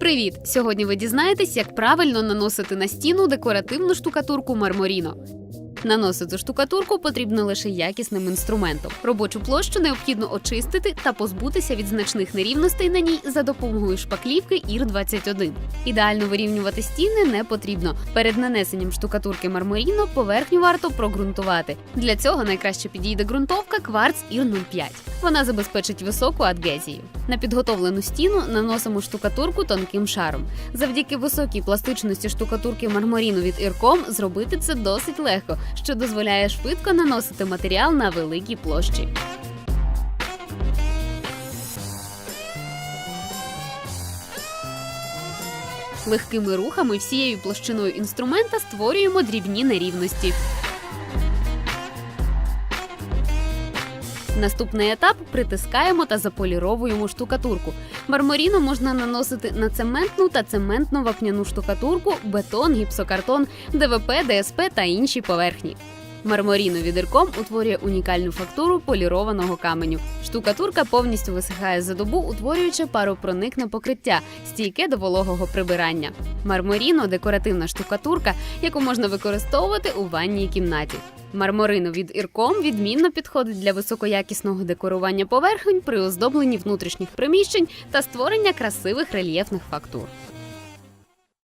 Привіт! Сьогодні ви дізнаєтесь, як правильно наносити на стіну декоративну штукатурку марморіно. Наносити штукатурку потрібно лише якісним інструментом. Робочу площу необхідно очистити та позбутися від значних нерівностей на ній за допомогою шпаклівки ір 21 Ідеально вирівнювати стіни не потрібно. Перед нанесенням штукатурки марморіно поверхню варто прогрунтувати. Для цього найкраще підійде ґрунтовка кварц ір 05. Вона забезпечить високу адгезію. На підготовлену стіну наносимо штукатурку тонким шаром. Завдяки високій пластичності штукатурки марморіну від Ірком зробити це досить легко, що дозволяє швидко наносити матеріал на великій площі. Легкими рухами всією площиною інструмента створюємо дрібні нерівності. Наступний етап притискаємо та заполіровуємо штукатурку. Марморіно можна наносити на цементну та цементну вапняну штукатурку, бетон, гіпсокартон, ДВП, ДСП та інші поверхні. Марморіно відерком утворює унікальну фактуру полірованого каменю. Штукатурка повністю висихає за добу, утворюючи паропроникне покриття, стійке до вологого прибирання. Марморіно декоративна штукатурка, яку можна використовувати у ванній кімнаті. Марморино від Ірком відмінно підходить для високоякісного декорування поверхонь при оздобленні внутрішніх приміщень та створення красивих рельєфних фактур.